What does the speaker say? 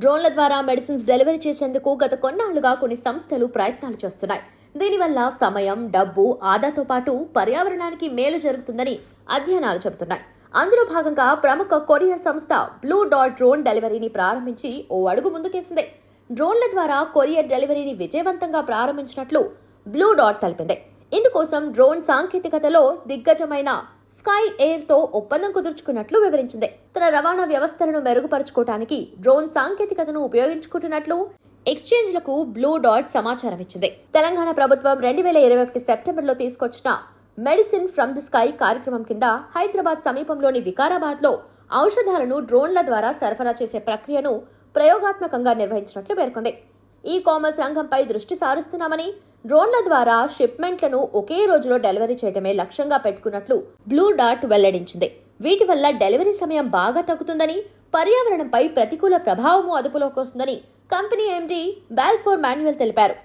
డ్రోన్ల ద్వారా medicines delivery చేసేందుకు గత కొన్నాళ్ళుగా కొన్ని సంస్థలు ప్రయత్నాలు చేస్తున్నాయి. దీనివల్ల సమయం డబ్బు ఆదాతో పాటు పర్యావరణానికి మేలు జరుగుతుందని అధ్యయనాలు చెబుతున్నాయి. అందులో భాగంగా ప్రముఖ కొరియర్ సంస్థ బ్లూ డాట్ డ్రోన్ డెలివరీని ప్రారంభించి ఓ అడుగు ముందుకేసింది. డ్రోన్ల ద్వారా కొరియర్ డెలివరీని విజయవంతంగా ప్రారంభించినట్లు బ్లూ డాట్ తెలిపింది. ఇందుకోసం డ్రోన్ సాంకేతికతలో దిగ్గజమైన స్కై ఎయిర్తో ఒప్పందం కుదుర్చుకున్నట్లు వివరించింది. తన రవాణా వ్యవస్థలను మెరుగుపరుచుకోవటానికి డ్రోన్ సాంకేతికతను ఉపయోగించుకుంటున్నట్లు ఎక్స్చేంజ్లకు బ్లూ డాట్ సమాచారం ఇచ్చింది. తెలంగాణ ప్రభుత్వం రెండు వేల ఇరవై ఒకటి సెప్టెంబర్లో తీసుకొచ్చిన మెడిసిన్ ఫ్రమ్ ది స్కై కార్యక్రమం కింద హైదరాబాద్ సమీపంలోని వికారాబాద్లో ఔషధాలను డ్రోన్ల ద్వారా సరఫరా చేసే ప్రక్రియను ప్రయోగాత్మకంగా నిర్వహించినట్లు పేర్కొంది. ఈ కామర్స్ రంగంపై దృష్టి సారిస్తున్నామని డ్రోన్ల ద్వారా షిప్మెంట్లను ఒకే రోజులో డెలివరీ చేయడమే లక్ష్యంగా పెట్టుకున్నట్లు బ్లూ డాట్ వెల్లడించింది. వీటి వల్ల డెలివరీ సమయం బాగా తగ్గుతుందని పర్యావరణంపై ప్రతికూల ప్రభావము అదుపులోకి వస్తుందని కంపెనీ ఎండీ బాల్ఫోర్ మాన్యువల్ తెలిపారు.